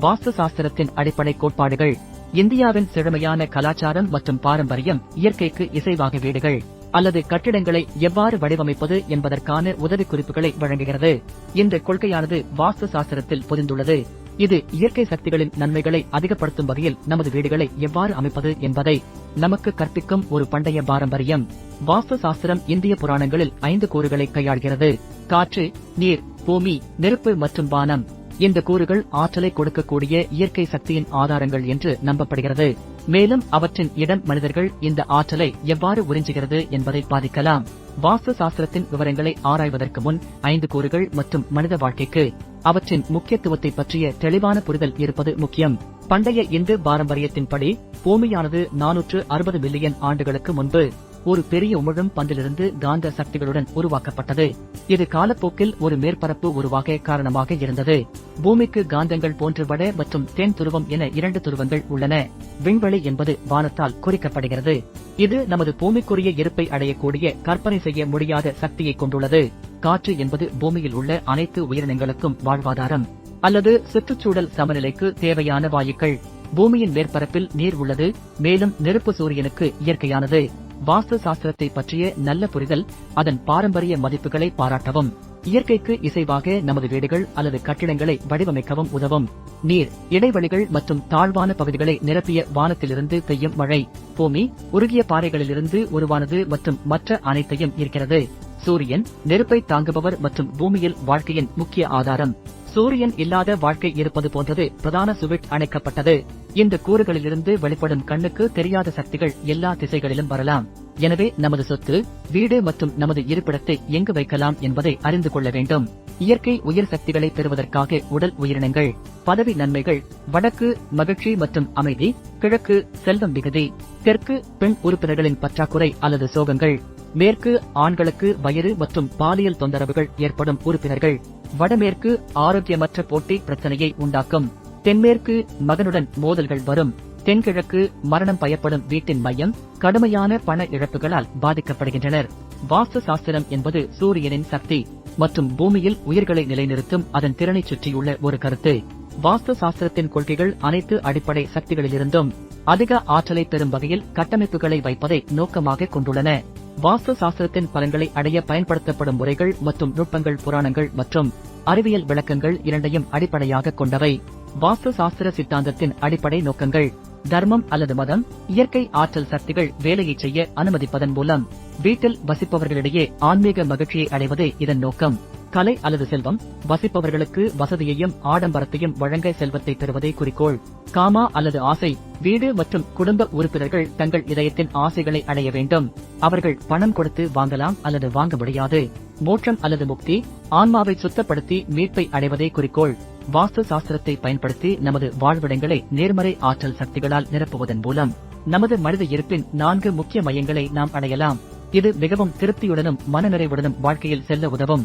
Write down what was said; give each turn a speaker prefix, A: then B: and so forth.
A: வாஸ்து சாஸ்திரத்தின் அடிப்படை கோட்பாடுகள் இந்தியாவின் செழுமையான கலாச்சாரம் மற்றும் பாரம்பரியம் இயற்கைக்கு இசைவாக வீடுகள் அல்லது கட்டிடங்களை எவ்வாறு வடிவமைப்பது என்பதற்கான உதவிக்குறிப்புகளை வழங்குகிறது. இந்த கொள்கையானது வாஸ்து சாஸ்திரத்தில் பொதிந்துள்ளது. இது இயற்கை சக்திகளின் நன்மைகளை அதிகப்படுத்தும் வகையில் நமது வீடுகளை எவ்வாறு அமைப்பது என்பதை நமக்கு கற்பிக்கும் ஒரு பண்டைய பாரம்பரியம். வாஸ்து சாஸ்திரம் இந்திய புராணங்களில் ஐந்து கூறுகளை கையாள்கிறது. காற்று நீர் பூமி நெருப்பு மற்றும் வானம். இந்த கூறுகள் ஆற்றலை கொடுக்கக்கூடிய இயற்கை சக்தியின் ஆதாரங்கள் என்று நம்பப்படுகிறது. மேலும் அவற்றின் இடம் மனிதர்கள் இந்த ஆற்றலை எவ்வாறு உறிஞ்சுகிறது என்பதை பாதிக்கலாம். வாஸ்து சாஸ்திரத்தின் விவரங்களை ஆராய்வதற்கு முன் ஐந்து கூறுகள் மற்றும் மனித வாழ்க்கைக்கு அவற்றின் முக்கியத்துவத்தை பற்றிய தெளிவான புரிதல் இருப்பது முக்கியம். பண்டைய இந்து பாரம்பரியத்தின்படி பூமியானது நானூற்று அறுபது மில்லியன் ஆண்டுகளுக்கு முன்பு ஒரு பெரிய உமிழும் பந்திலிருந்து காந்த சக்திகளுடன் உருவாக்கப்பட்டது. இது காலப்போக்கில் ஒரு மேற்பரப்பு உருவாக காரணமாக இருந்தது. பூமிக்கு காந்தங்கள் போன்று வட மற்றும் தென் துருவம் என இரண்டு துருவங்கள் உள்ளன. விண்வெளி என்பது வானத்தால் குறிக்கப்படுகிறது. இது நமது பூமிக்குரிய இருப்பை அடையக்கூடிய கற்பனை செய்ய முடியாத சக்தியை கொண்டுள்ளது. காற்று என்பது பூமியில் உள்ள அனைத்து உயிரினங்களுக்கும் வாழ்வாதாரம். அல்லது சுற்றுச்சூழல் சமநிலைக்கு தேவையான வாயுக்கள். பூமியின் மேற்பரப்பில் நீர் உள்ளது மேலும் நெருப்பு சூரியனுக்கு இயற்கையானது. வாஸ்து சாஸ்திரத்தை பற்றிய நல்ல புரிதல் அதன் பாரம்பரிய மதிப்புகளை பாராட்டவும் இயற்கைக்கு இசைவாக நமது வீடுகள் அல்லது கட்டிடங்களை வடிவமைக்கவும் உதவும். நீர் இடைவெளிகள் மற்றும் தாழ்வான பகுதிகளை நிரப்பிய வானத்திலிருந்து பெய்யும் மழை பூமி உருகிய பாறைகளிலிருந்து உருவானது மற்றும் மற்ற அனைத்தையும் இருக்கிறது சூரியன் நெருப்பை தாங்குபவர் மற்றும் பூமியில் வாழ்க்கையின் முக்கிய ஆதாரம். சூரியன் இல்லாத வாழ்க்கை இருப்பது போன்றது பிரதான சுவிட் அணைக்கப்பட்டது. இந்த கூறுகளிலிருந்து வெளிப்படும் கண்ணுக்கு தெரியாத சக்திகள் எல்லா திசைகளிலும் வரலாம். எனவே நமது சொத்து வீடு மற்றும் நமது இருப்பிடத்தை எங்கு வைக்கலாம் என்பதை அறிந்து கொள்ள வேண்டும். இயற்கை உயிர் சக்திகளை பெறுவதற்காக உடல் உயிரினங்கள் பதவி நன்மைகள் வடக்கு மகிழ்ச்சி மற்றும் அமைதி கிழக்கு செல்வம் மிகுதி தெற்கு பெண் உறுப்பினர்களின் பற்றாக்குறை அல்லது சோகங்கள் மேற்கு ஆண்களுக்கு வயிறு மற்றும் பாலியல் தொந்தரவுகள் ஏற்படும் உறுப்பினர்கள் வடமேற்கு ஆரோக்கியமற்ற போட்டி பிரச்சனையை உண்டாக்கும். தென்மேற்கு மகனுடன் மோதல்கள் வரும். தென்கிழக்கு மரணம் பயப்படும் வீட்டின் மையம் கடுமையான பண இழப்புகளால் பாதிக்கப்படுகின்றனர். வாஸ்து சாஸ்திரம் என்பது சூரியனின் சக்தி மற்றும் பூமியில் உயிர்களை நிலைநிறுத்தும் அதன் திறனை சுற்றியுள்ள ஒரு கருத்து. வாஸ்து சாஸ்திரத்தின் கொள்கைகள் அனைத்து அடிப்படை சக்திகளிலிருந்தும் அதிக ஆற்றலை பெறும் வகையில் கட்டமைப்புகளை வைப்பதை நோக்கமாக கொண்டுள்ளன. வாஸ்து சாஸ்திரத்தின் பலன்களை அடைய பயன்படுத்தப்படும் முறைகள் மற்றும் நுட்பங்கள் புராணங்கள் மற்றும் அறிவியல் விளக்கங்கள் இரண்டையும் அடிப்படையாக கொண்டவை. வாஸ்து சாஸ்திர சித்தாந்தத்தின் அடிப்படை நோக்கங்கள் தர்மம் அல்லது மதம் இயற்கை ஆற்றல் சக்திகள் வேலையை செய்ய அனுமதிப்பதன் மூலம் வீட்டில் வசிப்பவர்களிடையே ஆன்மீக மகிழ்ச்சியை அடைவதே இதன் நோக்கம். கலை அல்லது செல்வம் வசிப்பவர்களுக்கு வசதியையும் ஆடம்பரத்தையும் வழங்க செல்வத்தை பெறுவதே குறிக்கோள். காமா அல்லது ஆசை வீடு மற்றும் குடும்ப உறுப்பினர்கள் தங்கள் இதயத்தின் ஆசைகளை அடைய வேண்டும். அவர்கள் பணம் கொடுத்து வாங்கலாம் அல்லது வாங்க முடியாது. மோட்சம் அல்லது முக்தி ஆன்மாவை சுத்தப்படுத்தி மீட்பை அடைவதே குறிக்கோள். வாஸ்து சாஸ்திரத்தை பயன்படுத்தி நமது வாழ்விடங்களை நேர்மறை ஆற்றல் சக்திகளால் நிரப்புவதன் மூலம் நமது மனித இருப்பின் நான்கு முக்கிய மையங்களை நாம் அடையலாம். இது மிகவும் திருப்தியுடனும் மனநிறைவுடனும் வாழ்க்கையில் செல்ல உதவும்.